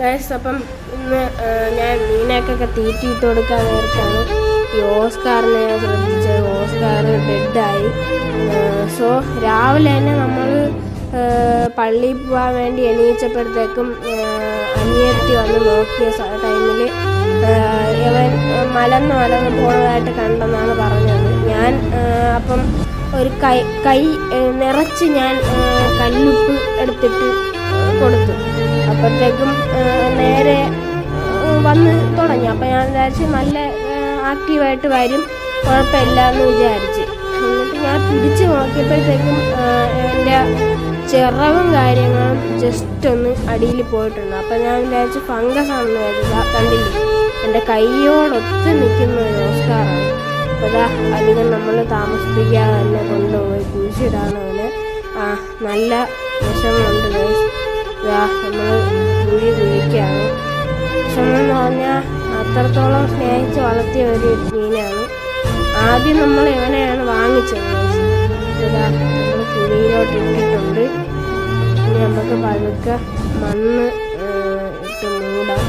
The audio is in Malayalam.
ഗൈസ് അപ്പം ഇന്ന് ഞാൻ മീനക്കൊക്കെ തീറ്റിയിട്ട് കൊടുക്കാൻ നേരത്താണ് ഈ ഓസ്കാറിനെ ഞാൻ ശ്രദ്ധിച്ചത്. ഓസ്കാർ ഡെഡായി സോ രാവിലെ തന്നെ നമ്മൾ പള്ളിയിൽ പോകാൻ വേണ്ടി എണീച്ചപ്പോഴത്തേക്കും അനിയത്തി വന്ന് നോക്കിയ ടൈമിൽ ഇവൻ മലന്ന് മലന്ന് പോണതായിട്ട് കണ്ടെന്നാണ് പറഞ്ഞത്. ഞാൻ അപ്പം ഒരു കൈ കൈ നിറച്ച് ഞാൻ കല്ലുപ്പ് എടുത്തിട്ട് കൊടുത്തു. അപ്പോഴത്തേക്കും നേരെ വന്ന് തുടങ്ങി. അപ്പം ഞാൻ വിചാരിച്ച് നല്ല ആക്റ്റീവായിട്ട് വരും. കുഴപ്പമില്ല എന്ന് വിചാരിച്ച്. എന്നിട്ട് ഞാൻ പിടിച്ച് നോക്കിയപ്പോഴത്തേക്കും എന്റെ ചിറവും കാര്യങ്ങളും ജസ്റ്റ് ഒന്ന് അടിയിൽ പോയിട്ടുണ്ട്. അപ്പം ഞാൻ വിചാരിച്ച് ഫംഗസ് ആണെന്ന് വിചാരിച്ചു കണ്ടില്ലേ? എന്റെ കൈയോടൊത്ത് നിൽക്കുന്ന ഒരു ഓസ്കാറാണ്. അപ്പോൾ ഇതാ അധികം നമ്മൾ താമസിപ്പിക്കാതെ തന്നെ കൊണ്ടുപോയി കുഴിച്ചിടാണ് അവന്. ആ നല്ല ഇതാ നമ്മൾ അത്രത്തോളം സ്നേഹിച്ച് വളർത്തിയ ഒരു മീനാണ്. ആദ്യം നമ്മൾ എങ്ങനെയാണ് വാങ്ങിച്ചത്? കുഴിയിലോട്ട് ഇട്ടിട്ടുണ്ട്. ഇനി നമുക്ക് പതുക്കെ മണ്ണ് ഇട്ട് മൂടാം.